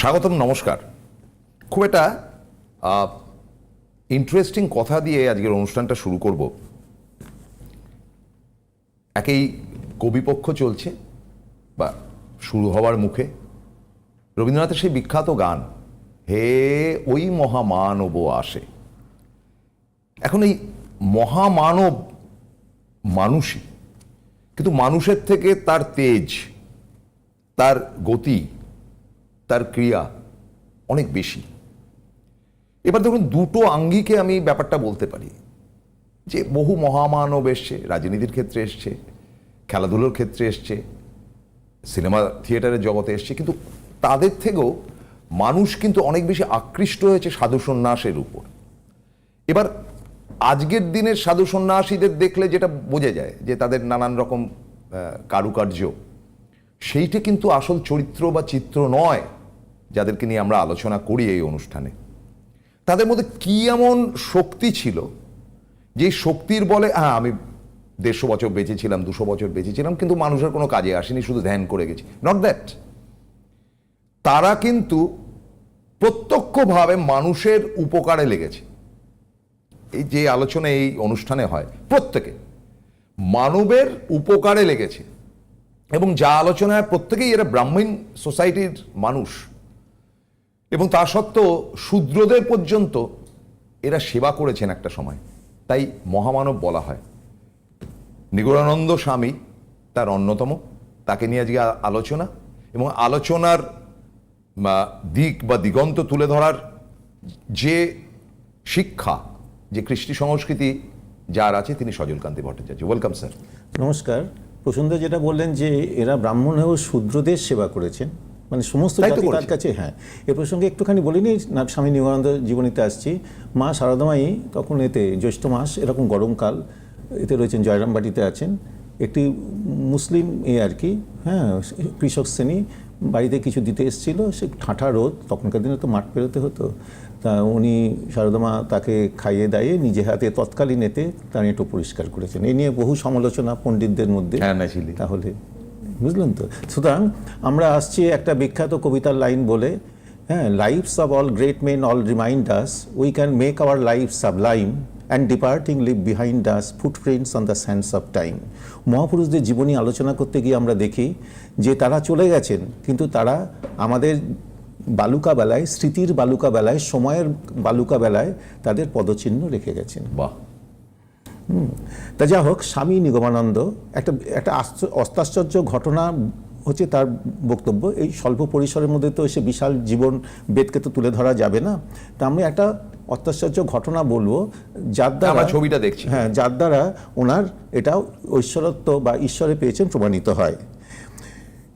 স্বাগতম, নমস্কার। খুব একটা ইন্টারেস্টিং কথা দিয়ে আজকের অনুষ্ঠানটা শুরু করব। একেই কবিপক্ষ চলছে, বা শুরু হওয়ার মুখে। রবীন্দ্রনাথের সেই বিখ্যাত গান, হে ওই মহামানব আসে। এখন এই মহামানব মানুষই, কিন্তু মানুষের থেকে তার তেজ, তার গতি তার ক্রিয়া অনেক বেশি। এবার দেখুন দুটো আঙ্গিকে আমি ব্যাপারটা বলতে পারি। যে বহু মহামানব এসছে, রাজনীতির ক্ষেত্রে এসছে, খেলাধুলোর ক্ষেত্রে এসছে, সিনেমা থিয়েটারের জগতে এসছে, কিন্তু তাদের থেকেও মানুষ কিন্তু অনেক বেশি আকৃষ্ট হয়েছে সাধু সন্ন্যাসের উপর। এবার আজকের দিনের সাধু সন্ন্যাসীদের দেখলে যেটা বোঝা যায় যে তাদের নানান রকম কারুকার্য, সেইটা কিন্তু আসল চরিত্র বা চিত্র নয়। যাদেরকে নিয়ে আমরা আলোচনা করি এই অনুষ্ঠানে। তাদের মধ্যে কি এমন শক্তি ছিল? যে শক্তির বলে হ্যাঁ আমি দেড়শো বছর বেঁচেছিলাম, দুশো বছর বেঁচেছিলাম, কিন্তু মানুষের কোনো কাজে আসেনি, শুধু ধ্যান করে গেছি। নট দ্যাট তারা কিন্তু প্রত্যক্ষভাবে মানুষের উপকারে লেগেছে। এই যে আলোচনা এই অনুষ্ঠানে হয়, প্রত্যেকে মানবের উপকারে লেগেছে। এবং যা আলোচনায় প্রত্যেকেই এরা ব্রাহ্মণ সোসাইটির মানুষ। এবং তা সত্ত্বেও শূদ্রদের পর্যন্ত এরা সেবা করেছেন একটা সময়। তাই মহামানব বলা হয়। নিগড়ানন্দ স্বামী তার অন্যতম, তাকে নিয়ে আজকে আলোচনা এবং আলোচনার দিক বা দিগন্ত তুলে ধরার যে শিক্ষা, যে কৃষ্টি সংস্কৃতি যার আছে তিনি সজলকান্তি ভট্টাচার্য। ওয়েলকাম স্যার নমস্কার। প্রসন্ন যেটা বললেন যে এরা ব্রাহ্মণ হয়েও শূদ্রদের সেবা করেছেন। মানে সমস্ত জাতি তার কাছে হ্যাঁ। এ প্রসঙ্গে একটুখানি বলিনি স্বামী নিগমানন্দ জীবনীতে আসছি। মা শারদামাই তখন এতে জ্যৈষ্ঠ মাস এরকম গরমকাল এতে রয়েছেন জয়রামবাটিতে আছেন। একটি মুসলিম এ আর কি হ্যাঁ কৃষক শ্রেণি বাড়িতে কিছু দিতে এসেছিল সে ঠাঁঠা রোদ তখনকার দিনে তো মাঠ পেরোতে হতো। তা উনি শারদামা তাকে খাইয়ে দাইয়ে নিজে হাতে তৎকালীন এতে তার এঁটো পরিষ্কার করেছেন। এই নিয়ে বহু সমালোচনা পণ্ডিতদের মধ্যে। হ্যাঁ তাহলে বুঝলেন তো? সুতরাং আমরা আসছি একটা বিখ্যাত কবিতার লাইন বলে হ্যাঁ lives of all great men all remind us we can make our life sublime and departing leave behind us footprints on the sands of time মহাপুরুষদের জীবনী আলোচনা করতে গিয়ে আমরা দেখি যে তারা চলে গেছেন, কিন্তু তারা আমাদের বালুকা বেলায়, স্মৃতির বালুকা বেলায়, সময়ের বালুকা বেলায় তাদের পদচিহ্ন রেখে গেছেন। বাহ! তা যা হোক স্বামী নিগমানন্দ একটা একটা অস্তাশ্চর্য ঘটনা হচ্ছে তার বক্তব্য। এই স্বল্প পরিসরের মধ্যে তো সে বিশাল জীবন বেদকে তো তুলে ধরা যাবে না। তা আমি একটা অত্যাশ্চর্য ঘটনা বলব যার দ্বারা ছবিটা দেখছি। হ্যাঁ যার দ্বারা ওনার এটা ঐশ্বরত্ব বা ঈশ্বরে পেয়েছেন প্রমাণিত হয়।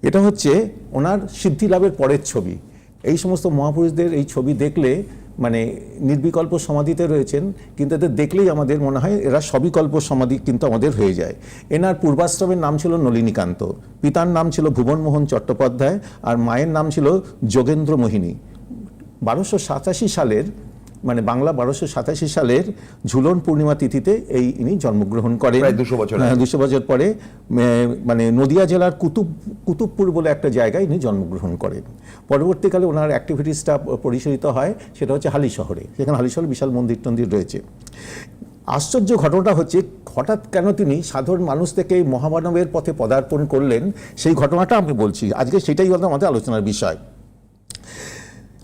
এটা হচ্ছে ওনার সিদ্ধি লাভের পরের ছবি। এই সমস্ত মহাপুরুষদের এই ছবি দেখলে মানে নির্বিকল্প সমাধিতে রয়েছেন, কিন্তু এদের দেখলেই আমাদের মনে হয় এরা সবিকল্প সমাধি কিন্তু আমাদের হয়ে যায়। এনার পূর্বাশ্রমের নাম ছিল নলিনীকান্ত, পিতার নাম ছিল ভুবনমোহন চট্টোপাধ্যায়, আর মায়ের নাম ছিল যোগেন্দ্র মোহিনী বারোশো সাতাশি সালের মানে বাংলা বারোশো সাতাশি সালের ঝুলন পূর্ণিমা তিথিতে এই ইনি জন্মগ্রহণ করেন। দুশো বছর হ্যাঁ, দুশো বছর পরে মানে নদিয়া জেলার কুতুব কুতুবপুর বলে একটা জায়গায় ইনি জন্মগ্রহণ করেন। পরবর্তীকালে ওনার অ্যাক্টিভিটিসটা পরিচালিত হয় সেটা হচ্ছে হালি শহরে। সেখানে হালি শহরে বিশাল মন্দির টন্দির রয়েছে। আশ্চর্য ঘটনাটা হচ্ছে হঠাৎ কেন তিনি সাধারণ মানুষ থেকে মহামানবের পথে পদার্পণ করলেন? সেই ঘটনাটা আমি বলছি। আজকে সেটাই হলো আমাদের আলোচনার বিষয়।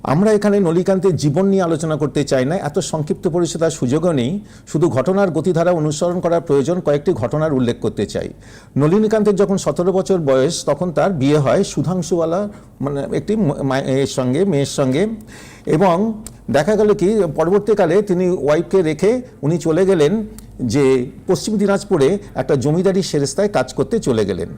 আমরা এখানে নলিকান্তের জীবন নিয়ে আলোচনা করতে চাই না, এত সংক্ষিপ্ত পরিষেবার সুযোগও নেই, শুধু ঘটনার গতিধারা অনুসরণ করার প্রয়োজন কয়েকটি ঘটনার উল্লেখ করতে চাই। নলিনীকান্তের যখন সতেরো বছর বয়স, তখন তার বিয়ে হয় সুধাংশুওয়ালা মানে একটি ম- মা- এর সঙ্গে, মেয়ের সঙ্গে। এবং দেখা গেল কি, পরবর্তীকালে তিনি ওয়াইফকে রেখে উনি চলে গেলেন যে পশ্চিম দিনাজপুরে একটা জমিদারি সেরেস্তায় কাজ করতে চলে গেলেন।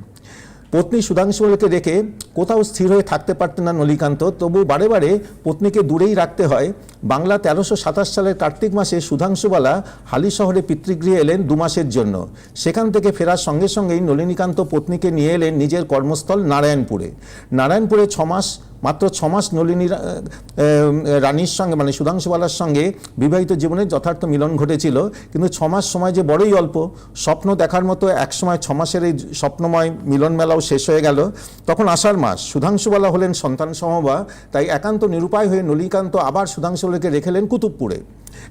পত্নী সুধাংশুকে রেখে কোথাও স্থির হয়ে থাকতে পারতেন না নলিকান্ত, তবু বারে বারে পত্নীকে দূরেই রাখতে হয়। বাংলা তেরোশো সাতাশ সালের কার্তিক মাসে সুধাংশুবালা হালি শহরে পিতৃগৃহে এলেন দু মাসের জন্য। সেখান থেকে ফেরার সঙ্গে সঙ্গেই নলিনীকান্ত পত্নীকে নিয়ে এলেন নিজের কর্মস্থল নারায়ণপুরে। নারায়ণপুরে ছ মাস মাত্র ছমাস নলিনী রানীর সঙ্গে মানে সুধাংশুবালার সঙ্গে বিবাহিত জীবনের যথার্থ মিলন ঘটেছিল। কিন্তু ছমাস সময় যে বড়ই অল্প, স্বপ্ন দেখার মতো একসময় ছমাসের এই স্বপ্নময় মিলন মেলাও শেষ হয়ে গেল। তখন আষাঢ় মাস সুধাংশুবালা হলেন সন্তান সমবা, তাই একান্ত নিরুপায় হয়ে নলিকান্ত আবার সুধাংশুবালাকে রেখেলেন কুতুবপুরে।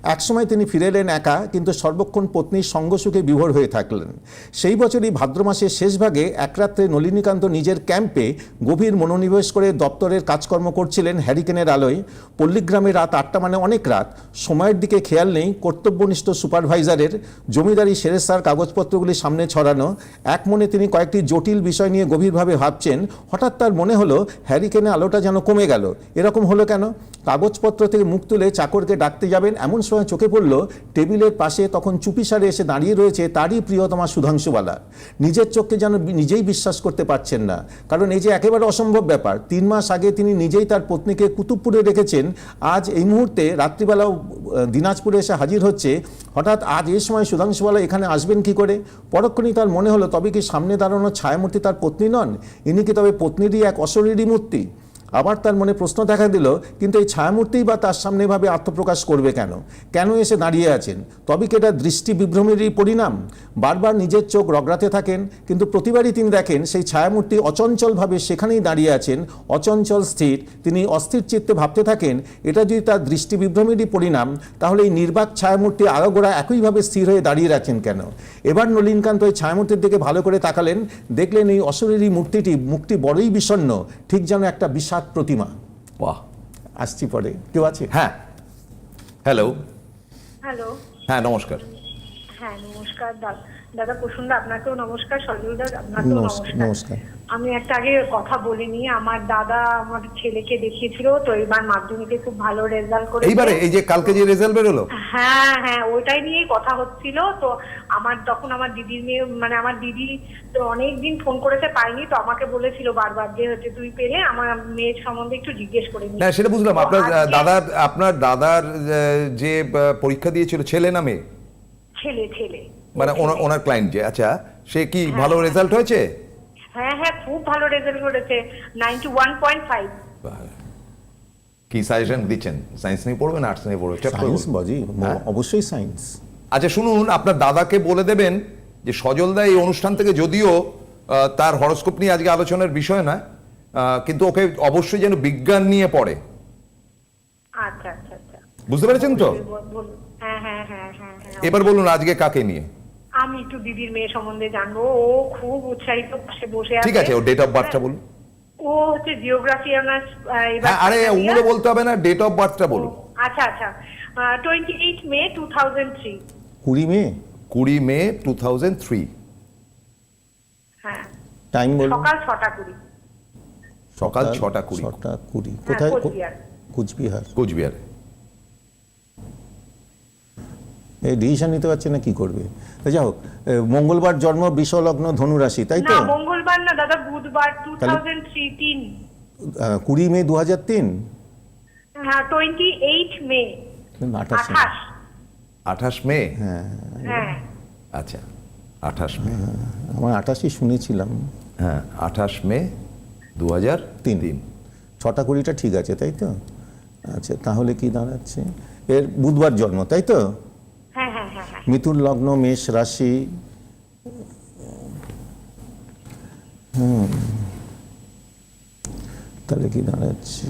একসময় তিনি ফিরে এলেন একা, কিন্তু সর্বক্ষণ পত্নীর সঙ্গসুখে বিভোর হয়ে থাকলেন। সেই বছরই ভাদ্র মাসের শেষ ভাগে এক রাত্রে নলিনীকান্ত নিজের ক্যাম্পে গভীর মনোনিবেশ করে দপ্তরের কাজকর্ম করছিলেন হ্যারিকেনের আলোয়। পল্লীগ্রামে রাত আটটা মানে অনেক রাত। সময়ের দিকে খেয়াল নেই, কর্তব্যনিষ্ঠ সুপারভাইজারের জমিদারি সেরেস্তার কাগজপত্রগুলি সামনে ছড়ানো। এক মনে তিনি কয়েকটি জটিল বিষয় নিয়ে গভীরভাবে ভাবছেন। হঠাৎ তার মনে হলো হ্যারিকেনে আলোটা যেন কমে গেল। এরকম হলো কেন? কাগজপত্র থেকে মুখ তুলে চাকরকে ডাকতে যাবেন এমন সময় চোখে পড়ল, টেবিলের পাশে তখন চুপিসারে এসে দাঁড়িয়ে রয়েছে তারই প্রিয়তমা সুধাংশুবালা নিজের চোখকে যেন নিজেই বিশ্বাস করতে পারছেন না। কারণ এই যে একেবারে অসম্ভব ব্যাপার, তিন মাস আগে তিনি নিজেই তার পত্নীকে কুতুবপুরে রেখেছেন। আজ এই মুহূর্তে রাত্রিবেলাও দিনাজপুরে এসে হাজির হচ্ছে। হঠাৎ আজ এই সময় সুধাংশুবালা এখানে আসবেন কি করে? পরক্ষণেই তার মনে হলো, তবে কি সামনে দাঁড়ানো ছায়ামূর্তি তার পত্নী নন? ইনি কি তবে পত্নীরই এক অশরীরী মূর্তি? আবার তার মনে প্রশ্ন দেখা দিল, কিন্তু এই ছায়ামূর্তিই বা তার সামনে ভাবে আত্মপ্রকাশ করবে কেন? কেন এসে দাঁড়িয়ে আছেন? তবে কি এটা দৃষ্টি বিভ্রমেরই পরিণাম? বারবার নিজের চোখ রগড়াতে থাকেন, কিন্তু প্রতিবারই তিনি দেখেন সেই ছায়ামূর্তি অচঞ্চলভাবে সেখানেই দাঁড়িয়ে আছেন, অচঞ্চল স্থির। তিনি অস্থির চিত্তে ভাবতে থাকেন, এটা যদি তার দৃষ্টি বিভ্রমেরই পরিণাম, তাহলে এই নির্বাক ছায়ামূর্তি আগাগোড়া একইভাবে স্থির হয়ে দাঁড়িয়ে রাখেন কেন? এবার নলিনকান্ত ওই ছায়ামূর্তির দিকে ভালো করে তাকালেন, দেখলেন এই অশরীরী মূর্তিটি, মুখটি বড়ই বিষণ্ণ, ঠিক যেন একটা বিষাদ প্রতিমা। বাহ। আসছি পরে। কেউ আছে? হ্যাঁ। হ্যালো হ্যালো হ্যাঁ নমস্কার। হ্যাঁ নমস্কার দা- দাদা প্রসন্ন আপনাকেও নমস্কার সজল দা আপনাকেও নমস্কার। আমি একটা আগে কথা বলিনি আমার দাদা আমার ছেলেকে দেখিয়েছিল তো এবার মাধ্যমিকে খুব ভালো রেজাল্ট করে এইবারে এই যে কালকে যে রেজাল্ট বেরোলো? হ্যাঁ হ্যাঁ ওইটাই নিয়েই কথা হচ্ছিল তো আমার তখন আমার দিদির মেয়ে মানে আমার দিদি তো অনেকদিন ফোন করেছে পাইনি তো আমাকে বলেছিল বারবার যে হচ্ছে তুই পেলে আমার মেয়ের সম্বন্ধে একটু জিজ্ঞেস করে নি। না সেটা বুঝলাম। আপনার দাদার আপনার দাদার যে পরীক্ষা দিয়েছিল ছেলে না মেয়ে? ছেলে ছেলে। মানে ওনার ক্লায়েন্ট যে আচ্ছা সে কি ভালো রেজাল্ট হয়েছে? হ্যাঁ হ্যাঁ খুব ভালো রেজাল্ট করেছে নাইনটি ওয়ান পয়েন্ট ফাইভ কি সাজেশন দিচ্ছেন? সায়েন্স নিয়ে পড়বেন আর্টস নিয়ে পড়বেন? সায়েন্স বাজি হ্যাঁ। অবশ্যই সায়েন্স আচ্ছা শুনুন আপনার দাদাকে বলে দেবেন যে সজলদা এই অনুষ্ঠান থেকে যদিও আহ, তার হরস্কোপ নিয়ে আজকে আলোচনার বিষয় আহ, কিন্তু ওকে অবশ্যই যেন বিজ্ঞান নিয়ে পড়ে। আচ্ছা আচ্ছা আচ্ছা। বুঝতে পেরেছেন তো। হ্যাঁ হ্যাঁ হ্যাঁ হ্যাঁ হ্যাঁ। এবার বলুন আজকে কাকে নিয়ে? আমি একটু দিদির মেয়ে সম্বন্ধে জানব। ও খুব উৎসাহিত পাশে বসে আছে। ঠিক আছে ও ডেট অফ বার্থটা বলুন। ও হচ্ছে জিওগ্রাফি অনার্স হ্যাঁ আরে ওগুলো বলতে হবে না ডেট অফ বার্থটা বলুন। আচ্ছা আচ্ছা। Twenty eight May two thousand three কুড়ি মে? কুড়ি মে টু থাউজেন্ড থ্রি হ্যাঁ। টাইম বলুন। সকাল ছটা কুড়ি। সকাল ছটা কুড়ি। ছটা কুড়ি। হ্যাঁ কোথায়? কোচবিহার। কুচবিহার। ডিসিশন নিতে পারছে না কি করবে? তো যাই হোক মঙ্গলবার জন্ম বৃষলগ্ন ধনুরাশি তাই তো? মঙ্গলবার না দাদা বুধবার টু থাউজেন্ড থ্রি তিন। কুড়ি মে দু হাজার তিন? হ্যাঁ টোয়েন্টি এইট মে। আঠাশ। আঠাশ মে? হ্যাঁ। হ্যাঁ। আচ্ছা আঠাশ মে। আমার আঠাশই শুনেছিলাম। হ্যাঁ আঠাশ মে দু হাজার তিন। তিন। ছটা কুড়িটা ঠিক আছে তাই তো? আচ্ছা তাহলে কি দাঁড়াচ্ছে? এর বুধবার জন্ম তাই তো? হ্যাঁ হ্যাঁ হ্যাঁ হ্যাঁ মিথুন লগ্ন মেষ রাশি। হুম। তাহলে কি দাঁড়াচ্ছি?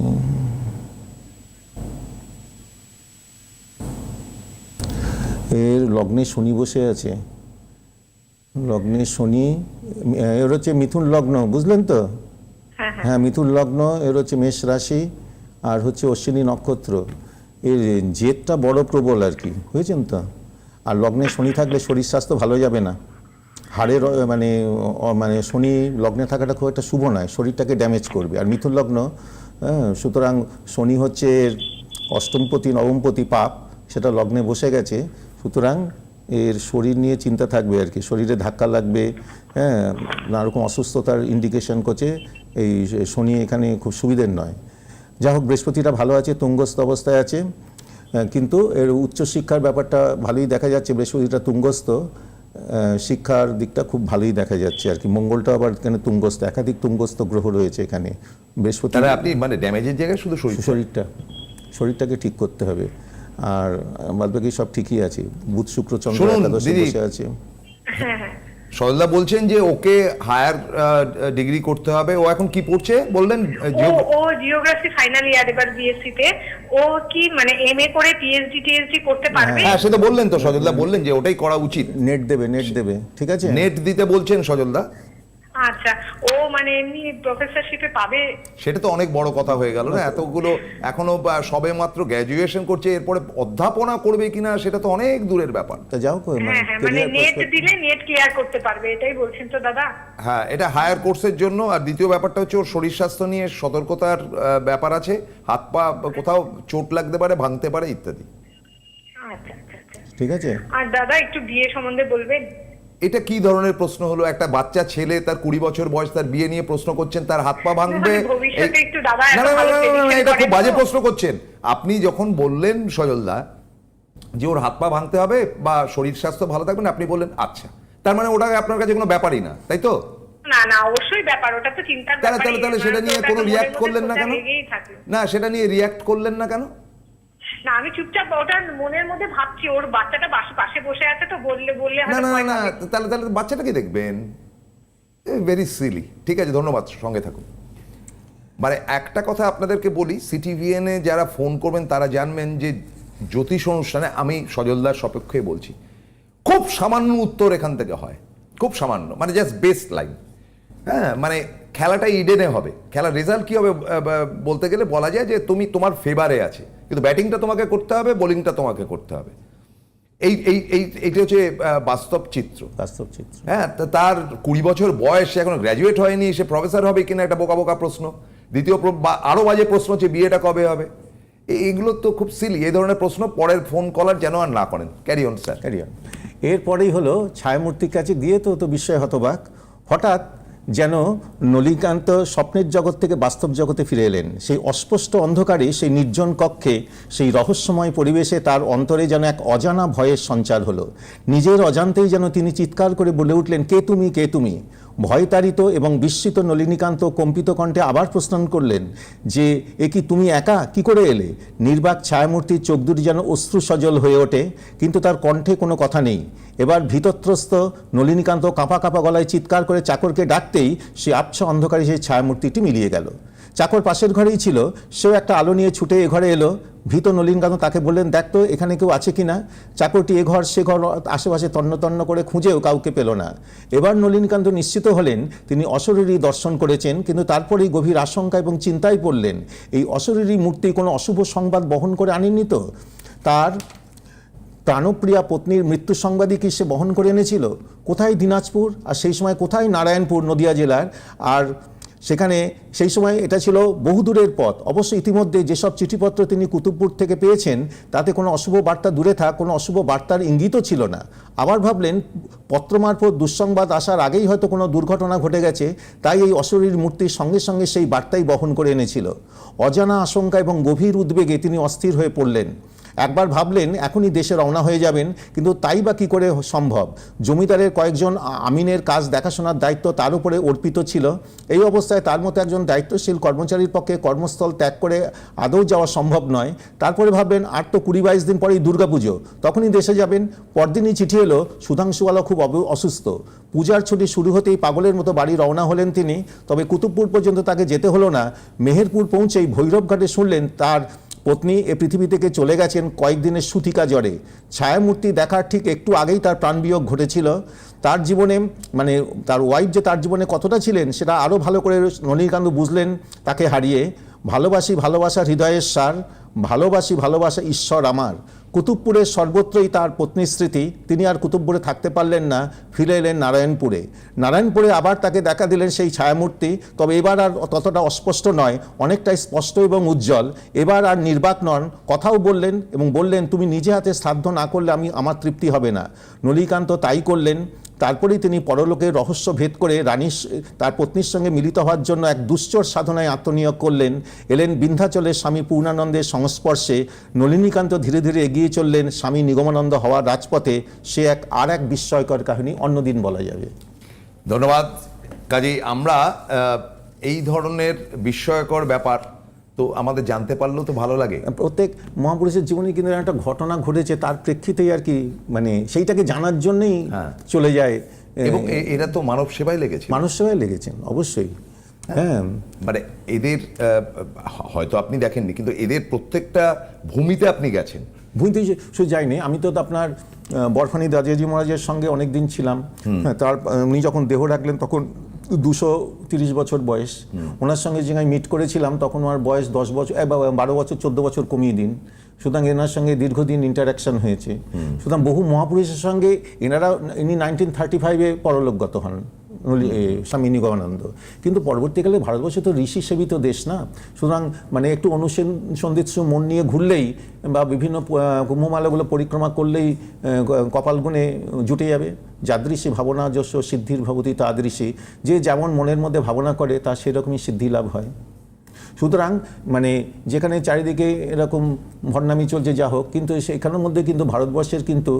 এর লগ্নে শনি বসে আছে। লগ্নে শনি এর হচ্ছে মিথুন লগ্ন বুঝলেন তো? হ্যাঁ হ্যাঁ। হ্যাঁ মিথুন লগ্ন এর হচ্ছে মেষ রাশি আর হচ্ছে অশ্বিনী নক্ষত্র। এর জেদটা বড় প্রবল আর কি বুঝেছেন তো? আর লগ্নে শনি থাকলে শরীর স্বাস্থ্য ভালো যাবে না। হাড়ের মানে মানে শনি লগ্নে থাকাটা খুব একটা শুভ নয় শরীরটাকে ড্যামেজ করবে। আর মিথুন লগ্ন হ্যাঁ, সুতরাং শনি হচ্ছে অষ্টমপতি নবমপতি পাপ সেটা লগ্নে বসে গেছে সুতরাং এর শরীর নিয়ে চিন্তা থাকবে আর কি। শরীরে ধাক্কা লাগবে হ্যাঁ নানারকম অসুস্থতার ইন্ডিকেশন করছে এই শনি এখানে খুব সুবিধের নয়। যা হোক বৃহস্পতিটা ভালো আছে তুঙ্গস্থ অবস্থায় আছে কিন্তু এর উচ্চশিক্ষার ব্যাপারটা ভালোই দেখা যাচ্ছে বৃহস্পতিটা তুঙ্গস্থ আহ, শিক্ষার দিকটা খুব ভালোই দেখা যাচ্ছে আর কি। মঙ্গলটা আবার এখানে তুঙ্গস্থ একাধিক তুঙ্গস্থ গ্রহ রয়েছে এখানে। বৃহস্পতি আপনি মানে ড্যামেজের জায়গায় শুধু শরীর শরীরটা শরীরটাকে ঠিক করতে হবে। আর বাদ বাকি সব ঠিকই আছে। বুধ শুক্র চন্দ্র একাদশে বসে আছে। হ্যাঁ হ্যাঁ। সজলদা বলছেন যে ওকে হায়ার ডিগ্রি করতে হবে। ও এখন কি পড়ছে বললেন? ও জিও- ও জিওগ্রাফি ফাইনাল ইয়ার এবার বিএসসি তে ও কি মানে এমএ করে পিএইচডি টিএইচডি করতে পারবে? হ্যাঁ সেটা বললেন তো সজলদা বললেন যে ওটাই করা উচিত। নেট দেবে নেট দেবে ঠিক আছে? নেট দিতে বলছেন সজলদা আচ্ছা ও মানে এমনি প্রফেসরশিপে পাবে? সেটা তো অনেক বড় কথা হয়ে গেল না? এতগুলো এখনও সবে মাত্র গ্র্যাজুয়েশন করছে এরপরে অধ্যাপনা করবে কিনা সেটা তো অনেক দূরের ব্যাপার। তা যাও কো, মানে হ্যাঁ হ্যাঁ মানে নেট দিলে নেট ক্লিয়ার করতে পারবে এটাই বলছেন তো দাদা। হ্যাঁ এটা হায়ার কোর্সের জন্য আর দ্বিতীয় ব্যাপারটা হচ্ছে ওর শরীর স্বাস্থ্য নিয়ে সতর্কতার আহ, ব্যাপার আছে। হাত পা কোথাও চোট লাগতে পারে ভাঙতে পারে ইত্যাদি। আচ্ছা আচ্ছা আচ্ছা। ঠিক আছে? আর দাদা একটু বিয়ে সম্বন্ধে বলবেন? এটা কি ধরনের প্রশ্ন হলো? একটা বাচ্চা ছেলে তার কুড়ি বছর বয়স তার বিয়ে নিয়ে প্রশ্ন করছেন তার হাত পা ভাঙবে? না, না, না, এটা খুব বাজে প্রশ্ন করছেন। আপনি যখন বললেন সজলদা যে ওর হাত পা ভাঙতে হবে বা শরীর স্বাস্থ্য ভালো থাকবে না আপনি বললেন আচ্ছা। তার মানে ওটা আপনার কাছে কোনো ব্যাপারই না তাই তো? না না অবশ্যই ব্যাপার ওটা তো চিন্তার তাহলে তাহলে তাহলে সেটা নিয়ে কোনো তো রিয়াক্ট করলেন না কেন? না সেটা নিয়ে রিয়াক্ট করলেন না কেন? না আমি চুপচাপ ওটা মনের মধ্যে ভাবছি ওর বাচ্চাটা পাশে বসে আছে তো বললে বললে না না না। তাহলে তাহলে বাচ্চাটাকে দেখবেন? ভেরি সিলি ঠিক আছে ধন্যবাদ সঙ্গে থাকুন। মানে একটা কথা আপনাদেরকে বলি সিটিভিএনে যারা ফোন করবেন তারা জানবেন যে জ্যোতিষ অনুষ্ঠানে আমি সজলদার সপক্ষে বলছি খুব সামান্য উত্তর এখান থেকে হয়। খুব সামান্য মানে জাস্ট বেস্ট লাইন হ্যাঁ মানে খেলাটা ইডেনে হবে। খেলার রেজাল্ট কি হবে বলতে গেলে বলা যায় যে তুমি তোমার ফেভারে আছে। কিন্তু ব্যাটিংটা তোমাকে করতে হবে বোলিংটা তোমাকে করতে হবে। এই এই এই এইটা হচ্ছে বাস্তব চিত্র। বাস্তব চিত্র। হ্যাঁ তা তার কুড়ি বছর বয়স সে এখনও গ্র্যাজুয়েট হয়নি সে প্রফেসর হবে কিনা একটা বোকা বোকা প্রশ্ন। দ্বিতীয় প্র- বা আরও বাজে প্রশ্ন হচ্ছে বিয়েটা কবে হবে? এ- এগুলো তো খুব সিলি এই ধরনের প্রশ্ন পরের ফোন কলার যেন আর না করেন। ক্যারি অন স্যার ক্যারিয়ার এরপরেই হলো ছায়ামূর্তির কাছে গিয়ে তো তো বিস্ময় হতবাক। হঠাৎ যেন নলিকান্ত স্বপ্নের জগৎ থেকে বাস্তব জগতে ফিরে এলেন। সেই অস্পষ্ট অন্ধকারে সেই নির্জন কক্ষে সেই রহস্যময় পরিবেশে তার অন্তরে যেন এক অজানা ভয়ের সঞ্চার হলো। নিজের অজান্তেই যেন তিনি চিৎকার করে বলে উঠলেন, কে তুমি? কে তুমি? ভয়তাড়িত এবং বিস্মিত নলিনীকান্ত কম্পিত কণ্ঠে আবার প্রশ্ন করলেন, যে এ কি তুমি একা? কি করে এলে? নির্বাক ছায়ামূর্তির চোখ দুটি যেন অশ্রু সজল হয়ে ওঠে, কিন্তু তার কণ্ঠে কোনো কথা নেই। এবার ভীতত্রস্ত নলিনীকান্ত কাঁপা কাঁপা গলায় চিৎকার করে চাকরকে ডাকতেই সে আবছা অন্ধকারে সেই ছায়ামূর্তিটি মিলিয়ে গেল। চাকর পাশের ঘরেই ছিল, সেও একটা আলো নিয়ে ছুটে এ ঘরে এলো। ভীত নলিনকান্ত তাকে বললেন, দেখ তো, এখানে কেউ আছে কিনা? চাকরটি এ ঘর, সে ঘর আশেপাশে তন্ন তন্ন করে খুঁজেও কাউকে পেল না। এবার নলিনকান্ত নিশ্চিত হলেন, তিনি অশরীরী দর্শন করেছেন, কিন্তু তারপরেই গভীর আশঙ্কা এবং চিন্তায় পড়লেন, এই অশরীরী মূর্তি কোনো অশুভ সংবাদ বহন করে আনেননি তো? তার প্রাণপ্রিয়া পত্নীর মৃত্যু সংবাদই কি সে বহন করে এনেছিল? কোথায় দিনাজপুর? আর সেই সময় কোথায় নারায়ণপুর, নদিয়া জেলার? আর সেখানে সেই সময় এটা ছিল বহুদূরের পথ। অবশ্য ইতিমধ্যে যেসব চিঠিপত্র তিনি কুতুবপুর থেকে পেয়েছেন, তাতে কোনো অশুভ বার্তা দূরে থাক, কোনো অশুভ বার্তার ইঙ্গিতও ছিল না। আবার ভাবলেন পত্র মারফত দুঃসংবাদ আসার আগেই হয়তো কোনো দুর্ঘটনা ঘটে গেছে, তাই এই অশরীর মূর্তির সঙ্গে সঙ্গে সেই বার্তাই বহন করে এনেছিল। অজানা আশঙ্কা এবং গভীর উদ্বেগে তিনি অস্থির হয়ে পড়লেন। একবার ভাবলেন এখনই দেশে রওনা হয়ে যাবেন, কিন্তু তাই বা কী করে সম্ভব? জমিদারের কয়েকজন আমিনের কাজ দেখাশোনার দায়িত্ব তার উপরে অর্পিত ছিল। এই অবস্থায় তার মতো একজন দায়িত্বশীল কর্মচারীর পক্ষে কর্মস্থল ত্যাগ করে আদৌ যাওয়া সম্ভব নয়। তারপরে ভাবলেন, আর তো কুড়ি বাইশ দিন পরেই দুর্গাপুজো। তখনই দেশে যাবেন। পরদিনই চিঠি এলো, সুধাংশুওয়ালা খুব অসুস্থ। পূজার ছুটি শুরু হতেই পাগলের মতো বাড়ি রওনা হলেন তিনি। তবে কুতুবপুর পর্যন্ত তাকে যেতে হলো না। মেহেরপুর পৌঁছেই ভৈরবঘাটে শুনলেন তার পত্নী এ পৃথিবী থেকে চলে গেছেন কয়েকদিনের সুতিকা জ্বরে। ছায়ামূর্তি দেখার ঠিক একটু আগেই তার প্রাণবিয়োগ ঘটেছিল। তার জীবনে মানে তার ওয়াইফ যে তার জীবনে কতটা ছিলেন, সেটা আরও ভালো করে ননীকান্ত বুঝলেন তাকে হারিয়ে। ভালোবাসি ভালোবাসা হৃদয়ের সার ভালোবাসি ভালোবাসা ঈশ্বর আমার। কুতুবপুরের সর্বত্রই তার পত্নী স্মৃতি, তিনি আর কুতুবপুরে থাকতে পারলেন না, ফিরে এলেন নারায়ণপুরে। নারায়ণপুরে আবার তাকে দেখা দিলেন সেই ছায়ামূর্তি, তবে এবার আর ততটা অস্পষ্ট নয়, অনেকটাই স্পষ্ট এবং উজ্জ্বল। এবার আর নির্বাক নন, কথাও বললেন এবং বললেন, তুমি নিজে হাতে শ্রাদ্ধ না করলে আমি, আমার তৃপ্তি হবে না। নলিকান্ত তাই করলেন। তারপরেই তিনি পরলোকের রহস্য ভেদ করে রানীর তার পত্নীর সঙ্গে মিলিত হওয়ার জন্য এক দুশ্চর সাধনায় আত্মনিয়োগ করলেন। এলেন বিন্ধ্যাচলের স্বামী পূর্ণানন্দের সংস্পর্শে। নলিনীকান্ত ধীরে ধীরে এগিয়ে চললেন স্বামী নিগমানন্দ হওয়ার রাজপথে। সে এক, আর এক বিস্ময়কর কাহিনী অন্যদিন বলা যাবে। ধন্যবাদ। কাজেই আমরা এই ধরনের বিস্ময়কর ব্যাপার তো আমাদের জানতে পারলেও তো ভালো লাগে। প্রত্যেক মহাপুরুষের জীবনে কিন্তু একটা ঘটনা ঘটেছে তার প্রেক্ষিতেই আর কি মানে সেইটাকে জানার জন্যই হ্যাঁ। চলে যায় এবং এরা তো মানব সেবায় লেগেছে। মানব সেবায় লেগেছেন অবশ্যই। হ্যাঁ। মানে এদের হয়তো আপনি দেখেননি কিন্তু এদের প্রত্যেকটা ভূমিতে আপনি গেছেন। ভূমিতে শুধু যাইনি আমি তো আপনার বরফানি দাজিয়াজি মহারাজের সঙ্গে অনেক দিন ছিলাম। হ্যাঁ তার উনি যখন দেহ রাখলেন তখন দুশো তিরিশ বছর বয়স। ওনার সঙ্গে যে আমি মিট করেছিলাম তখন ওনার বয়স দশ বছর বারো বছর চোদ্দ বছর কমিয়ে দিন। সুতরাং এনার সঙ্গে দীর্ঘদিন ইন্টারাকশন হয়েছে। সুতরাং বহু মহাপুরুষের সঙ্গে এনারা ইনি নাইনটিন থার্টি ফাইভে পরলোকগত হন। স্বামী নিগমানন্দ। কিন্তু পরবর্তীকালে ভারতবর্ষ তো ঋষি সেবিত দেশ না। সুতরাং মানে একটু অনুসন্ধিৎস মন নিয়ে ঘুরলেই বা বিভিন্ন কুম্ভমালাগুলো পরিক্রমা করলেই কপাল গুণে জুটে যাবে। যাদৃশি ভাবনা যশ সিদ্ধির ভবতী তাদৃশি। যে যেমন মনের মধ্যে ভাবনা করে, তা সেরকমই সিদ্ধি লাভ হয়। সুতরাং মানে যেখানে চারিদিকে এরকম ভণ্ডামি চলছে যা হোক, কিন্তু সেখানের মধ্যে কিন্তু ভারতবর্ষের কিন্তু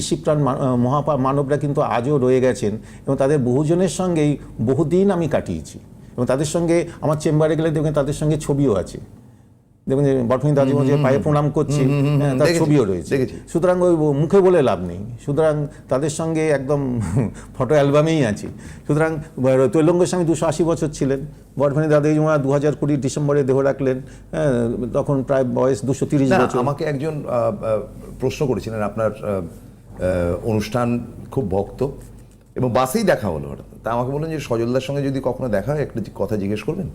ঋষিপ্রাণ মহাপা মানবরা কিন্তু আজও রয়ে গেছেন এবং তাদের বহুজনের সঙ্গেই বহুদিন আমি কাটিয়েছি। এবং তাদের সঙ্গে আমার চেম্বারে গেলে দেখবেন তাদের সঙ্গে ছবিও আছে। দেখবেন যে বটনী দাদু যে পায়ে প্রণাম করছি হ্যাঁ, তার ছবিও রয়েছে। সুতরাং ওই মুখে বলে লাভ নেই। সুতরাং তাদের সঙ্গে একদম ফটো অ্যালবামেই আছে। সুতরাং তৈলঙ্গ স্বামী দুশো আশি বছর ছিলেন। বটভানি দাদা দু হাজার কুড়ি ডিসেম্বরে দেহ রাখলেন। হ্যাঁ, তখন প্রায় বয়স দুশো তিরিশ বছর। আমাকে একজন প্রশ্ন করেছিলেন আপনার অনুষ্ঠান খুব ভক্ত এবং বাসেই দেখা হলো তা আমাকে বললেন যে সজলদার সঙ্গে যদি কখনো দেখা হয় একটা কথা জিজ্ঞেস করবেন?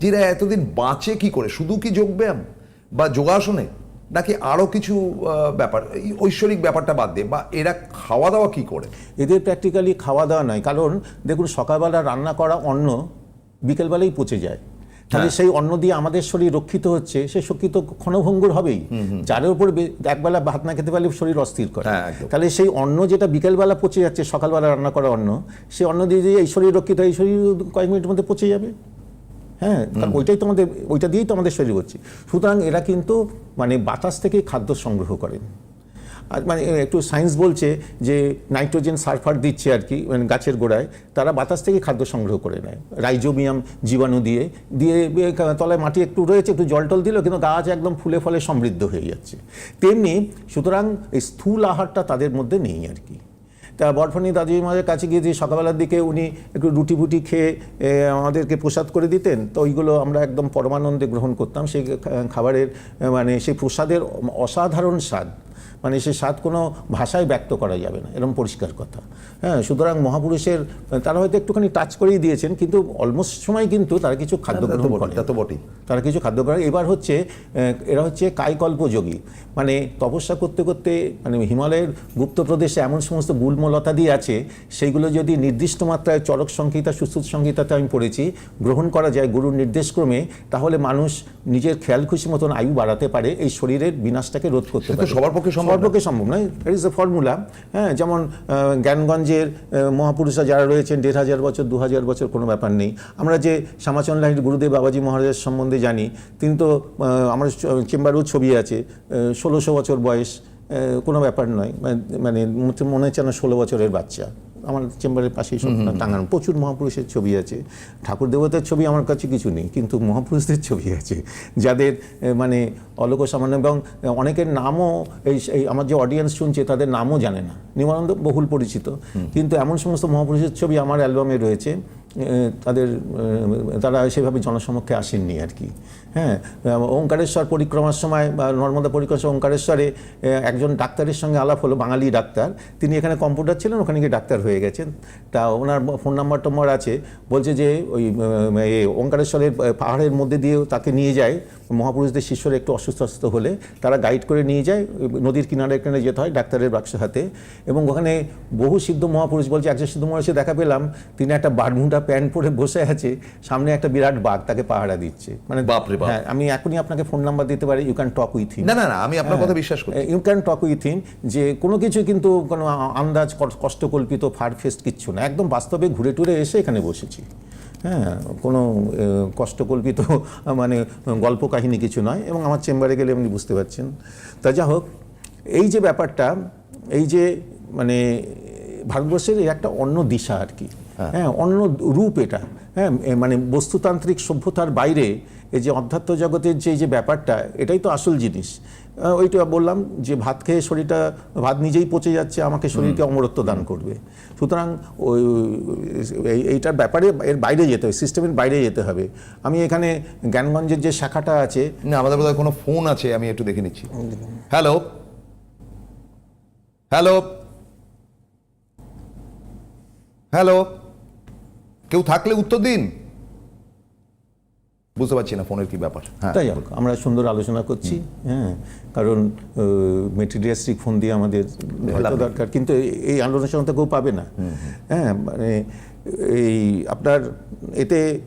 যে এরা এতদিন বাঁচে কি করে? শুধু কি যোগব্যায়াম বা যোগাসনে? নাকি আরও কিছু ব্যাপার? এই ঐশ্বরিক ব্যাপারটা বাদ দিয়ে বা এরা খাওয়া দাওয়া কি করে? এদের প্র্যাকটিক্যালি খাওয়া দাওয়া নয়। কারণ দেখুন সকালবেলা রান্না করা অন্ন বিকেলবেলাই পচে যায়। তাহলে হ্যাঁ। সেই অন্ন দিয়ে আমাদের শরীর রক্ষিত হচ্ছে সে শক্তি ক্ষণভঙ্গুর হবেই। যার উপর একবেলা ভাত না খেতে পারলে শরীর অস্থির করে। হ্যাঁ, তাহলে সেই অন্ন যেটা বিকেলবেলা পচে যাচ্ছে সকালবেলা রান্না করা অন্ন সেই অন্ন দিয়ে দিয়ে এই শরীর রক্ষিত এই শরীর কয়েক মিনিটের মধ্যে পচে যাবে। হ্যাঁ ওইটাই তো আমাদের ওইটা দিয়েই তো আমাদের শরীর হচ্ছে সুতরাং এরা কিন্তু মানে বাতাস থেকেই খাদ্য সংগ্রহ করেন। আর মানে একটু সায়েন্স বলছে যে নাইট্রোজেন সালফার দিচ্ছে আর কি মানে গাছের গোড়ায় তারা বাতাস থেকে খাদ্য সংগ্রহ করে নেয়। রাইজোবিয়াম জীবাণু দিয়ে দিয়ে তলায় মাটি একটু রয়েছে একটু জল টল দিল কিন্তু গাছ একদম ফুলে ফলে সমৃদ্ধ হয়ে যাচ্ছে। তেমনি সুতরাং এই স্থূল আহারটা তাদের মধ্যে নেই আর কি। তা বরফানি দাদিমাদের কাছে গিয়ে যে সকালবেলার দিকে উনি একটু রুটি ফুটি খেয়ে আমাদেরকে প্রসাদ করে দিতেন, তো ওইগুলো আমরা একদম পরমানন্দে গ্রহণ করতাম। সেই খাবারের মানে সেই প্রসাদের অসাধারণ স্বাদ। মানে সে স্বাদ কোনো ভাষায় ব্যক্ত করা যাবে না এরকম পরিষ্কার কথা। হ্যাঁ সুতরাং মহাপুরুষের তারা হয়তো একটুখানি টাচ করেই দিয়েছেন কিন্তু অলমোস্ট সময় কিন্তু তারা কিছু খাদ্য তা তো গ্রহণ করে তো বটেই। তারা কিছু খাদ্য করে এবার হচ্ছে এরা হচ্ছে কায়কল্পযোগী। মানে তপস্যা করতে করতে মানে হিমালয়ের গুপ্ত প্রদেশে এমন সমস্ত গুল্মলতা দিয়ে আছে সেইগুলো যদি নির্দিষ্ট মাত্রায় চরক সংহিতা সুশ্রুত সংহিতাতে আমি পড়েছি গ্রহণ করা যায় গুরুর নির্দেশক্রমে তাহলে মানুষ নিজের খেয়াল খুশি মতন আয়ু বাড়াতে পারে এই শরীরের বিনাশটাকে রোধ করতে পারে। সবার পক্ষে সম্ভব পক্ষে সম্ভব নয় ইট ইজ এ ফর্মুলা হ্যাঁ যেমন জ্ঞানগঞ্জের মহাপুরুষরা যারা রয়েছেন, দেড় হাজার বছর, দু হাজার বছর কোনো ব্যাপার নেই। আমরা যে শ্যামাচরণ লাহির গুরুদেব বাবাজি মহারাজের সম্বন্ধে জানি, তিনি তো আমার চেম্বারেও ছবি আছে ষোলোশো বছর বয়স কোনো ব্যাপার নয়, মানে- মানে মনে হচ্ছে না ষোলো বছরের বাচ্চা। আমার চেম্বারের পাশেই সব টাঙানো। প্রচুর মহাপুরুষের ছবি আছে। ঠাকুর দেবতার ছবি আমার কাছে কিছু নেই কিন্তু মহাপুরুষদের ছবি আছে। যাদের মানে অলোক সামান্য এবং অনেকের নামও এই আমার যে অডিয়েন্স শুনছে তাদের নামও জানে না। নিমানন্দ বহুল পরিচিত। কিন্তু এমন সমস্ত মহাপুরুষের ছবি আমার অ্যালবামে রয়েছে। তাদের তারা সেভাবে জনসমক্ষে আসেননি আর কি। হ্যাঁ ওঙ্কারেশ্বর পরিক্রমার সময় বা নর্মদা পরিক্রমার ওঙ্কারেশ্বরে একজন ডাক্তারের সঙ্গে আলাপ হলো, বাঙালি ডাক্তার। তিনি এখানে কম্পিউটার ছিলেন, ওখানে গিয়ে ডাক্তার হয়ে গেছেন। তা ওনার ফোন নাম্বার টম্বার আছে, বলছে যে ওই ওঙ্কারেশ্বরের পাহাড়ের মধ্যে দিয়ে তাকে নিয়ে যায়। মহাপুরুষদের শিষ্যরা একটু অসুস্থ অসুস্থ হলে তারা গাইড করে নিয়ে যায় নদীর কিনারে কিনারে যেতে হয় ডাক্তারের বাক্স হাতে। এবং ওখানে বহু সিদ্ধ মহাপুরুষ বলছে একজন সিদ্ধ মহাপুরুষে দেখা পেলাম তিনি একটা বারমুন্ডা প্যান্ট পরে বসে আছে সামনে একটা বিরাট বাঘ তাকে পাহারা দিচ্ছে। মানে বাপরে বাপ। হ্যাঁ আমি এখনই আপনাকে ফোন নাম্বার দিতে পারি you can talk with him না না না আমি আপনার কথা বিশ্বাস করি you can talk with him যে কোনো কিছু কিন্তু কোনো আন্দাজ কষ্টকল্পিত ফারফেস্ট কিচ্ছু না একদম বাস্তবে ঘুরে টুরে এসে এখানে বসেছি। হ্যাঁ কোনো কষ্টকল্পিত মানে গল্প কাহিনী কিছু নয় এবং আমার চেম্বারে গেলে আপনি বুঝতে পারছেন। তা যা হোক এই যে ব্যাপারটা এই যে মানে ভারতবর্ষের একটা অন্য দিশা আর কি। হ্যাঁ। অন্য রূপ এটা। হ্যাঁ মানে বস্তুতান্ত্রিক সভ্যতার বাইরে এই যে অধ্যাত্ম জগতের যে এই যে ব্যাপারটা এটাই তো আসল জিনিস। ওইটা বললাম যে ভাত খেয়ে শরীরটা ভাত নিজেই পচে যাচ্ছে আমাকে শরীরকে অমরত্ব দান করবে। সুতরাং ওই এইটার ব্যাপারে এর বাইরে যেতে হবে সিস্টেমের বাইরে যেতে হবে। আমি এখানে জ্ঞানগঞ্জের যে শাখাটা আছে না আমাদের বোধহয় কোনো ফোন আছে আমি একটু দেখে নিচ্ছি। হ্যালো হ্যালো হ্যালো কেউ থাকলে উত্তর দিন। বুঝতে পারছি না ফোনের কি ব্যাপার। হ্যাঁ। তাই হোক আমরা সুন্দর আলোচনা করছি হ্যাঁ। কারণ মেটেরিয়ালিস্টিক ফোন দিয়ে আমাদের। দরকার কিন্তু এই- এই সঙ্গে তো কেউ পাবে না। হ্যাঁ মানে এই আপনার এতে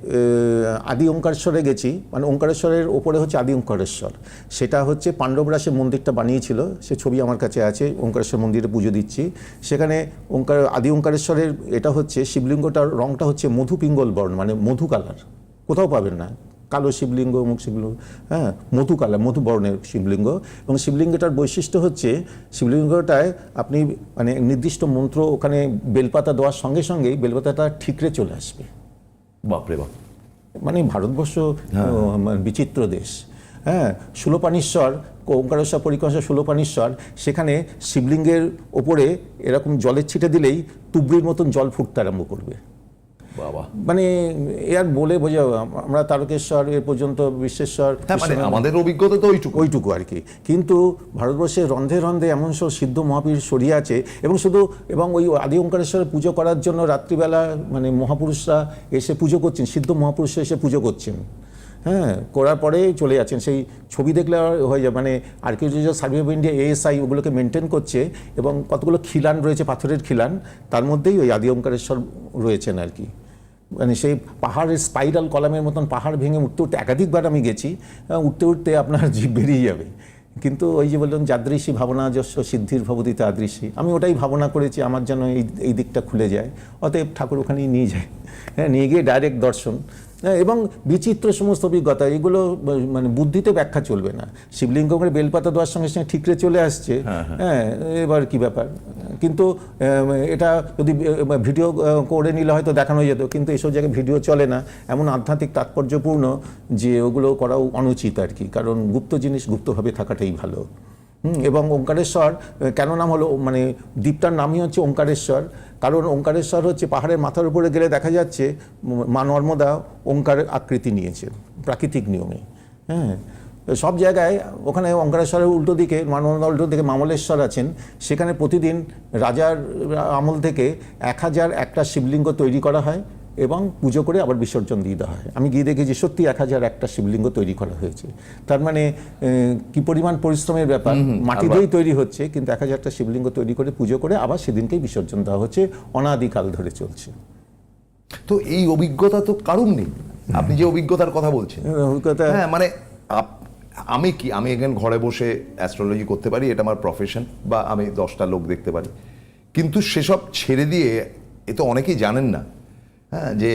আদি ওঙ্কারেশ্বরে গেছি মানে ওঙ্কারেশ্বরের ওপরে হচ্ছে আদি ওঙ্কারেশ্বর। সেটা হচ্ছে পাণ্ডবরা সে মন্দিরটা বানিয়েছিল সে ছবি আমার কাছে আছে ওঙ্কারেশ্বর মন্দিরে পুজো দিচ্ছি। সেখানে ওঙ্কার আদি ওঙ্কারেশ্বরের এটা হচ্ছে শিবলিঙ্গটার রংটা হচ্ছে মধু পিঙ্গল বর্ণ মানে মধু কালার। কোথাও পাবেন না। কালো শিবলিঙ্গ মুখ শিবলিঙ্গ হ্যাঁ মধু কালা মধু বর্ণের শিবলিঙ্গ এবং শিবলিঙ্গটার বৈশিষ্ট্য হচ্ছে শিবলিঙ্গটায় আপনি মানে নির্দিষ্ট মন্ত্র ওখানে বেলপাতা দেওয়ার সঙ্গে সঙ্গেই বেলপাতাটা ঠিকরে চলে আসবে। বাপরে বাপ। মানে ভারতবর্ষ ও, মানে বিচিত্র দেশ। হ্যাঁ সুলোপানীশ্বর ওঙ্কারেশ্বর পরিকংসা সুলোপানীশ্বর সেখানে শিবলিঙ্গের ওপরে এরকম জলের ছিটে দিলেই তুবড়ির মতন জল ফুটতে আরম্ভ করবে। মানে এ আর বলে বোঝা আমরা তারকেশ্বর এ পর্যন্ত বিশ্বেশ্বর হ্যাঁ মানে আমাদের অভিজ্ঞতা তো ওইটুকু। ওইটুকু আর কি। কিন্তু ভারতবর্ষে রন্ধে রন্ধে এমন সব সিদ্ধ মহাপুরুষ সরিয়ে আছে এবং শুধু এবং ওই আদি ওঙ্কারেশ্বরের পুজো করার জন্য রাত্রিবেলা মানে মহাপুরুষরা এসে পুজো করছেন সিদ্ধ মহাপুরুষরা এসে পুজো করছেন। হ্যাঁ করার পরে চলে যাচ্ছেন। সেই ছবি দেখলে হয়ে যায় মানে archaeological survey of India ASI ওগুলোকে মেনটেন করছে এবং কতগুলো খিলান রয়েছে পাথরের খিলান তার মধ্যেই ওই আদি ওঙ্কারেশ্বর রয়েছেন আর কি। মানে সেই পাহাড়ের স্পাইরাল কলামের মতন পাহাড় ভেঙে উঠতে উঠতে একাধিকবার আমি গেছি উঠতে উঠতে আপনার জীব বেরিয়ে যাবে। কিন্তু ওই যে বললাম যাদৃশী ভাবনা, যশ সিদ্ধির ভবতী তাদৃশী আমি ওটাই ভাবনা করেছি আমার যেন এই এই দিকটা খুলে যায়, অতএব ঠাকুর ওখানেই নিয়ে যায়। হ্যাঁ নিয়ে গিয়ে ডাইরেক্ট দর্শন। এবং বিচিত্র সমস্ত অভিজ্ঞতা এগুলো মানে বুদ্ধিতে ব্যাখ্যা চলবে না। শিবলিঙ্গ করে বেলপাতা দেওয়ার সঙ্গে সঙ্গে ঠিকরে চলে আসছে। হ্যাঁ এবার কি ব্যাপার? কিন্তু এটা যদি ভিডিও করে নিলে হয়তো দেখানো যেত কিন্তু এসব জায়গায় ভিডিও চলে না। এমন আধ্যাত্মিক তাৎপর্যপূর্ণ যে ওগুলো করাও অনুচিত আর কি কারণ গুপ্ত জিনিস গুপ্তভাবে থাকাটাই ভালো। এবং ওঙ্কারেশ্বর কেন নাম হলো মানে দ্বীপটার নামই হচ্ছে ওঙ্কারেশ্বর, কারণ ওঙ্কারেশ্বর হচ্ছে পাহাড়ের মাথার উপরে গেলে দেখা যাচ্ছে মা নর্মদা ওঙ্কারের আকৃতি নিয়েছে, প্রাকৃতিক নিয়মে হ্যাঁ। সব জায়গায় ওখানে ওঙ্কারেশ্বরের উল্টো দিকে মানবন্দা উল্টো দিকে মামলেশ্বর আছেন, সেখানে প্রতিদিন রাজার আমল থেকে এক হাজার একটা শিবলিঙ্গ তৈরি করা হয় এবং পুজো করে আবার বিসর্জন দিয়ে দেওয়া হয়। আমি গিয়ে দেখেছি সত্যি এক হাজার একটা শিবলিঙ্গ তৈরি করা হয়েছে। তার মানে কি পরিমাণ পরিশ্রমের ব্যাপার? মাটি দিয়েই তৈরি হচ্ছে কিন্তু এক হাজারটা শিবলিঙ্গ তৈরি করে পুজো করে আবার সেদিনকেই বিসর্জন দেওয়া হচ্ছে। অনাদিকাল ধরে চলছে। তো এই অভিজ্ঞতা তো কারুর নেই? আপনি যে অভিজ্ঞতার কথা বলছেন। অভিজ্ঞতা হ্যাঁ মানে আমি কি আমি এখানে ঘরে বসে অ্যাস্ট্রোলজি করতে পারি এটা আমার প্রফেশন বা আমি দশটা লোক দেখতে পারি। কিন্তু সেসব ছেড়ে দিয়ে এ তো অনেকেই জানেন না। হ্যাঁ যে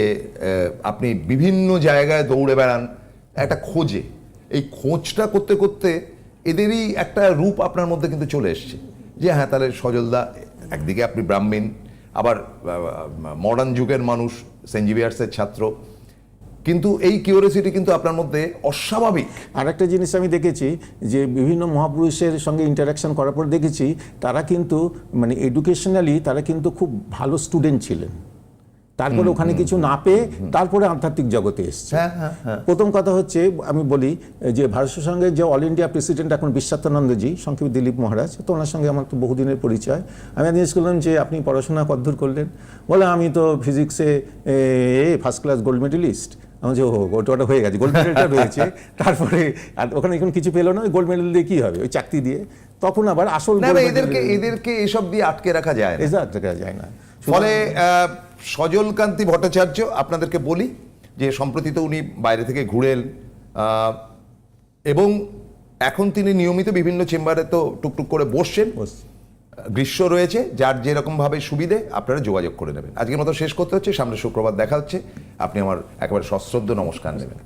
আপনি বিভিন্ন জায়গায় দৌড়ে বেড়ান, একটা খোঁজে। এই খোঁজটা করতে করতে এদেরই একটা রূপ আপনার মধ্যে কিন্তু চলে এসছে। যে হ্যাঁ তাহলে সজলদা একদিকে আপনি ব্রাহ্মণ, আবার মডার্ন যুগের মানুষ সেন্ট জেভিয়ার্সের ছাত্র। কিন্তু এই কিউরিয়াসিটি কিন্তু আপনার মধ্যে অস্বাভাবিক। আর একটা জিনিস আমি দেখেছি, যে, বিভিন্ন মহাপুরুষের সঙ্গে ইন্টারাকশন করার পর দেখেছি, তারা কিন্তু মানে এডুকেশনালি তারা কিন্তু খুব ভালো স্টুডেন্ট ছিলেন। তারপরে ওখানে কিছু না পেয়ে তারপরে আধ্যাত্মিক জগতে এসছে। হ্যাঁ হ্যাঁ হ্যাঁ। প্রথম কথা হচ্ছে আমি বলি যে ভারত সঙ্গের যে অল ইন্ডিয়া প্রেসিডেন্ট এখন বিশ্বাত্মানন্দজি সংক্ষেপ দিলীপ মহারাজ তো ওনার সঙ্গে আমার তো বহুদিনের পরিচয়। আমি জিজ্ঞেস করলাম যে আপনি পড়াশোনা কদ্দূর করলেন? বলে আমি তো ফিজিক্সে এ ফার্স্ট ক্লাস গোল্ড মেডেলিস্ট আমি যে ও ওটা হয়ে গেছে গোল্ড মেডেলটা রয়েছে তারপরে আর ওখানে এখন কিছু পেল না গোল্ড মেডেল দিয়ে কি হবে? ওই চাকরি দিয়ে? তখন আবার আসল এদেরকে এদেরকে এসব দিয়ে আটকে রাখা যায় না। রেজাল্ট দেখা যায় না। ফলে সজলকান্তি ভট্টাচার্য আপনাদেরকে বলি যে সম্প্রতি তো উনি বাইরে থেকে ঘুরে এলেন, এবং এখন তিনি নিয়মিত বিভিন্ন চেম্বারে তো টুকটুক করে বসছেন। গ্রীষ্ম রয়েছে যার যেরকমভাবে সুবিধে আপনারা যোগাযোগ করে নেবেন। আজকের মতো শেষ করতে হচ্ছে সামনে শুক্রবার দেখা হচ্ছে। আপনি আমার একেবারে সশ্রদ্ধ নমস্কার নেবেন।